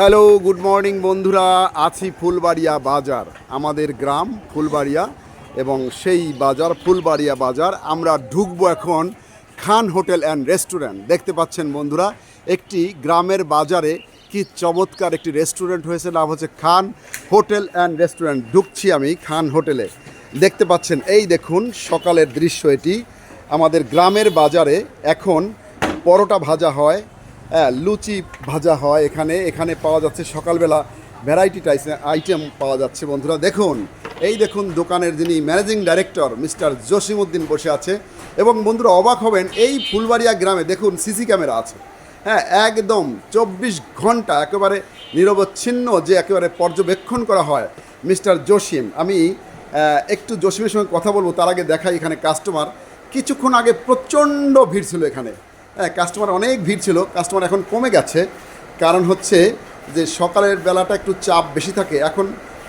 Hello good morning বন্ধুরা। আছি ফুলবাড়িয়া বাজার, আমাদের গ্রাম ফুলবাড়িয়া, এবং সেই বাজার, ফুলবাড়িয়া বাজার। আমরা ঢুকবো এখন খান হোটেল অ্যান্ড রেস্টুরেন্ট। দেখতে পাচ্ছেন বন্ধুরা, একটি গ্রামের বাজারে কি চমৎকার একটি রেস্টুরেন্ট হয়েছে, নাম হচ্ছে খান হোটেল অ্যান্ড রেস্টুরেন্ট। ঢুকছি আমি খান হোটেলে। দেখতে পাচ্ছেন, এই দেখুন সকালের দৃশ্য এটি। আমাদের গ্রামের বাজারে এখন পরোটা ভাজা হয় লুচি ভাজা হয় এখানে। এখানে পাওয়া যাচ্ছে সকালবেলা ভ্যারাইটি টাইস আইটেম পাওয়া যাচ্ছে বন্ধুরা। দেখুন, এই দেখুন দোকানের যিনি ম্যানেজিং ডাইরেক্টর মিস্টার জসিমউদ্দিন বসে আছে। এবং বন্ধুরা অবাক হবেন, এই ফুলবাড়িয়া গ্রামে দেখুন সিসি ক্যামেরা আছে। হ্যাঁ একদম চব্বিশ ঘণ্টা একেবারে নিরবচ্ছিন্ন যে একেবারে পর্যবেক্ষণ করা হয় মিস্টার জসিম। আমি একটু জসিমের সঙ্গে কথা বলব, তার আগে দেখাই এখানে কাস্টমার কিছুক্ষণ আগে প্রচণ্ড ভিড় ছিল এখানে। হ্যাঁ কাস্টমার অনেক ভিড় ছিল কাস্টমার এখন কমে গেছে। কারণ হচ্ছে যে সকালের বেলাটা একটু চাপ বেশি থাকে এখন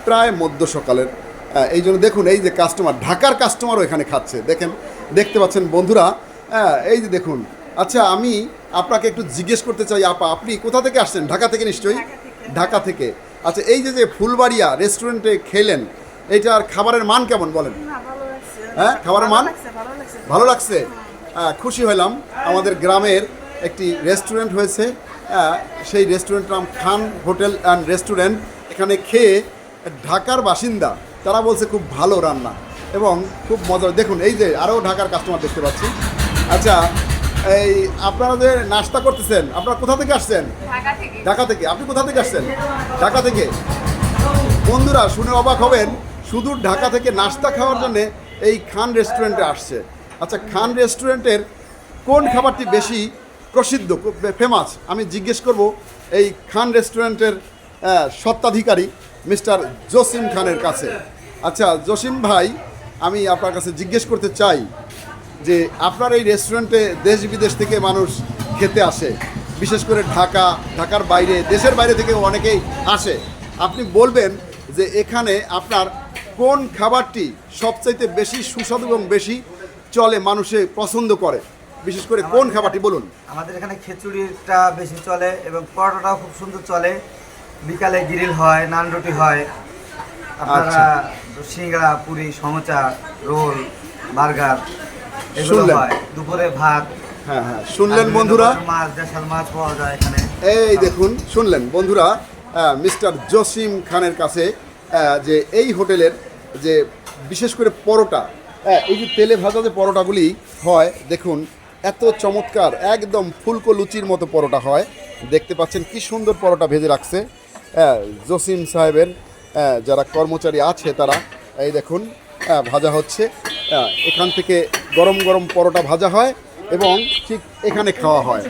প্রায় মধ্য সকালের। হ্যাঁ, এই জন্য দেখুন এই যে কাস্টমার ঢাকার কাস্টমারও এখানে খাচ্ছে। দেখেন দেখতে পাচ্ছেন বন্ধুরা হ্যাঁ এই যে দেখুন। আচ্ছা আমি আপনাকে একটু জিজ্ঞেস করতে চাই আপা আপনি কোথা থেকে আসছেন? ঢাকা থেকে নিশ্চয়ই? ঢাকা থেকে। আচ্ছা এই যে যে ফুলবাড়িয়া রেস্টুরেন্টে খেলেন এইটার খাবারের মান কেমন বলেন। হ্যাঁ, খাবারের মান? ভালো লাগছে। খুশি হলাম আমাদের গ্রামের একটি রেস্টুরেন্ট হয়েছে। সেই রেস্টুরেন্টের নাম খান হোটেল অ্যান্ড রেস্টুরেন্ট। এখানে খেয়ে ঢাকার বাসিন্দা তারা বলছে খুব ভালো রান্না এবং খুব মজা। দেখুন এই যে আরও ঢাকার কাস্টমার দেখতে পাচ্ছি। আচ্ছা এই আপনারা যে নাস্তা করতেছেন আপনারা কোথা থেকে আসছেন? ঢাকা থেকে। আপনি কোথা থেকে আসছেন? ঢাকা থেকে। বন্ধুরা শুনে অবাক হবেন। শুধু ঢাকা থেকে নাস্তা খাওয়ার জন্যে এই খান রেস্টুরেন্টে আসছে। আচ্ছা খান রেস্টুরেন্টের কোন খাবারটি বেশি প্রসিদ্ধ ফেমাস? আমি জিজ্ঞেস করব এই খান রেস্টুরেন্টের আহ, স্বত্বাধিকারী মিস্টার জসিম খানের কাছে। আচ্ছা জসিম ভাই আমি আপনার কাছে জিজ্ঞেস করতে চাই যে আপনার এই রেস্টুরেন্টে দেশ বিদেশ থেকে মানুষ খেতে আসে বিশেষ করে ঢাকা ঢাকার বাইরে দেশের বাইরে থেকে অনেকেই আসে। আপনি বলবেন যে এখানে আপনার কোন খাবারটি সবচাইতে বেশি সুস্বাদু এবং বেশি চলে মানুষে পছন্দ করে। বিশেষ করে কোন খাবারটি বলুন। আমাদের এখানে খিচুড়িটা বেশি চলে এবং পরোটাটাও খুব সুন্দর চলে। বিকালে গ্রিল হয় নান রুটি হয়। আপনারা সিঙ্গাড়া পুরি সমোচা রোল বার্গার এগুলো হয়। দুপুরে ভাত। হ্যাঁ হ্যাঁ। শুনলেন বন্ধুরা? মাছ দেশাল মাছ পাওয়া যায় এখানে। এই দেখুন শুনলেন বন্ধুরা মিস্টার জসিম খানের কাছে যে এই হোটেলের যে বিশেষ করে পরোটা হ্যাঁ, এই যে তেলে ভাজা যে পরোটাগুলি হয় দেখুন এত চমৎকার একদম ফুলকো লুচির মতো পরোটা হয়। দেখতে পাচ্ছেন কি সুন্দর পরোটা ভেজে রাখছে। হ্যাঁ, জসিম সাহেবের হ্যাঁ, যারা কর্মচারী আছে তারা এই দেখুন হ্যাঁ, ভাজা হচ্ছে। হ্যাঁ, এখান থেকে গরম গরম পরোটা ভাজা হয় এবং ঠিক এখানে খাওয়া হয়।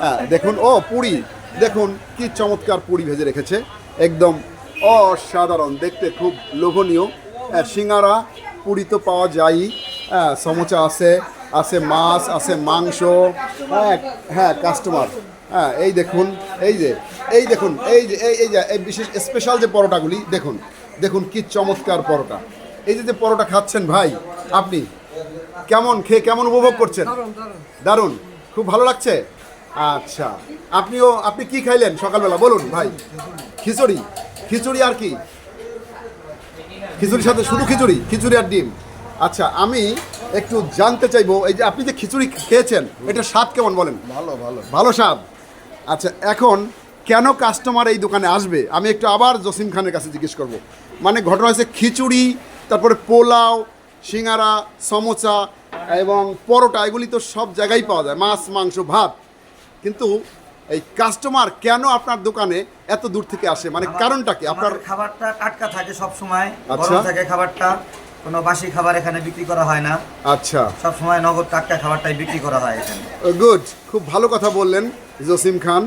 হ্যাঁ দেখুন ও পুরি দেখুন কি চমৎকার পুরি ভেজে রেখেছে। একদম অসাধারণ দেখতে খুব লোভনীয়। সিঙ্গারা পুরি তো পাওয়া যায়ই। হ্যাঁ সমোচা আছে আছে মাছ আছে মাংস হ্যাঁ হ্যাঁ কাস্টমার হ্যাঁ এই দেখুন এই যে এই দেখুন এই যে এই এই যে এই বিশেষ স্পেশাল যে পরোটাগুলি দেখুন দেখুন কি চমৎকার পরোটা। এই যে যে পরোটা খাচ্ছেন ভাই আপনি কেমন খেয়ে কেমন উপভোগ করছেন? দারুণ খুব ভালো লাগছে? আচ্ছা আপনিও আপনি কি খাইলেন সকালবেলা? বলুন ভাই খিচুড়ি খিচুড়ি আর কি? খিচুড়ির সাথে শুধু খিচুড়ি খিচুড়ি আর ডিম। আচ্ছা আমি একটু জানতে চাইব এই যে আপনি যে খিচুড়ি খেয়েছেন এটা স্বাদ কেমন বলেন? ভালো ভালো। ভালো স্বাদ। আচ্ছা এখন কেন কাস্টমার এই দোকানে আসবে? আমি একটু আবার জসিম খানের কাছে জিজ্ঞেস করব। মানে ঘটনা হয়েছে খিচুড়ি তারপরে পোলাও সিঙ্গারা সমোসা এবং পরোটা এগুলি তো সব জায়গায় পাওয়া যায় মাছ মাংস ভাত। কিন্তু এই কাস্টমার কেন আপনার দোকানে এত দূর থেকে আসে? মানে কারণটা কি? আপনার খাবারটা টাটকা থাকে সব সময় আচ্ছা। গরম থাকে খাবারটা। কোনো বাসি খাবার এখানে বিক্রি করা হয় না। আচ্ছা। সব সময় নগদ টাটকা খাবারটাই বিক্রি করা হয় এখানে। গুড খুব ভালো কথা বললেন জসিম খান।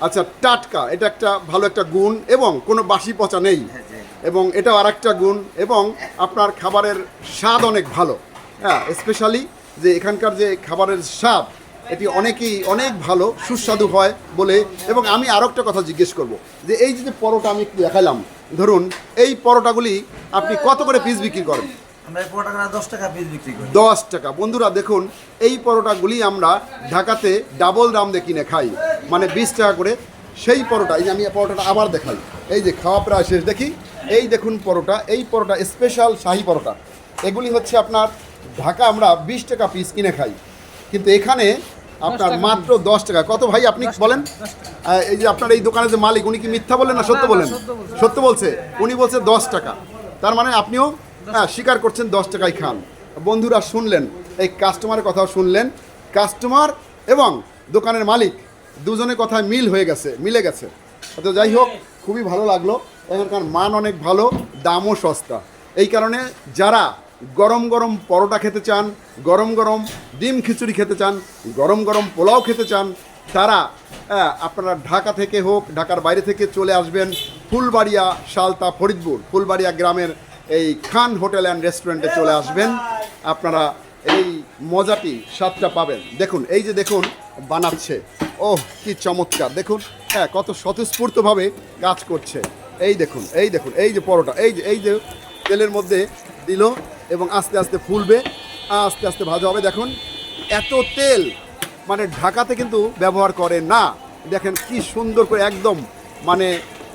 আচ্ছা টাটকা এটা একটা ভালো একটা গুণ এবং কোনো বাসি পচা নেই। হ্যাঁ। এবং এটাও আর একটা গুণ এবং আপনার খাবারের স্বাদ অনেক ভালো। হ্যাঁ স্পেশালি যে এখানকার যে খাবারের স্বাদ এটি অনেকেই অনেক ভালো সুস্বাদু হয় বলে এবং আমি আরও একটা কথা জিজ্ঞেস করব যে এই যে পরোটা আমি একটু দেখালাম ধরুন এই পরোটাগুলি আপনি কত করে পিস বিক্রি করেন? আমরা এই পরোটাটা দশ টাকা পিস বিক্রি করি। দশ টাকা। বন্ধুরা দেখুন এই পরোটাগুলি আমরা ঢাকাতে ডাবল দাম দিয়ে কিনে খাই মানে বিশ টাকা করে। সেই পরোটা এই যে আমি পরোটাটা আবার দেখাই এই যে খাওয়া প্রায় শেষ। দেখি এই দেখুন পরোটা এই পরোটা স্পেশাল শাহি পরোটা। এগুলি হচ্ছে আপনার ঢাকা আমরা বিশ টাকা পিস কিনে খাই। কিন্তু এখানে আপনার মাত্র দশ টাকা। কত ভাই আপনি বলেন? এই যে আপনার এই দোকানের যে মালিক উনি কি মিথ্যা বলেন না সত্য বলেন? সত্য বলছে। উনি বলছে দশ টাকা। তার মানে আপনিও হ্যাঁ স্বীকার করছেন দশ টাকায় খান। বন্ধুরা শুনলেন এই কাস্টমারের কথাও শুনলেন। কাস্টমার এবং দোকানের মালিক দুজনের কথায় মিল হয়ে গেছে মিলে গেছে। তো যাই হোক খুবই ভালো লাগল। এখানকার মান অনেক ভালো দামও সস্তা। এই কারণে যারা গরম গরম পরোটা খেতে চান, গরম গরম ডিম খিচুড়ি খেতে চান, গরম গরম পোলাও খেতে চান, তারা আপনারা ঢাকা থেকে হোক, ঢাকার বাইরে থেকে চলে আসবেন ফুলবাড়িয়া শালতা ফরিদপুর। ফুলবাড়িয়া গ্রামের এই খান হোটেল অ্যান্ড রেস্টুরেন্টে চলে আসবেন। আপনারা এই মজাটি স্বাদটা পাবেন। দেখুন, এই যে দেখুন, বানাচ্ছে। ওহ, কি চমৎকার। দেখুন হ্যাঁ কত স্বতঃস্ফূর্তভাবে কাজ করছে। এই দেখুন এই দেখুন, এই যে পরোটা, এই যে এই যে তেলের মধ্যে দিল। এবং আস্তে আস্তে ফুলবে, আস্তে আস্তে ভাজা হবে। দেখুন, এত তেল মানে ঢাকাতে কিন্তু ব্যবহার করে না। দেখেন কি সুন্দর করে একদম মানে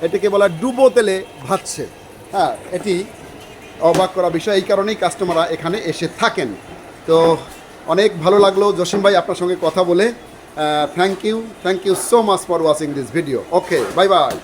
এটাকে বলা ডুবো তেলে ভাজছে। হ্যাঁ এটি অবাক করা বিষয়, এই কারণেই কাস্টমাররা এখানে এসে থাকেন। তো অনেক ভালো লাগল। জসিম ভাই আপনার সঙ্গে কথা বলে thank you thank you so much for watching this video okay bye bye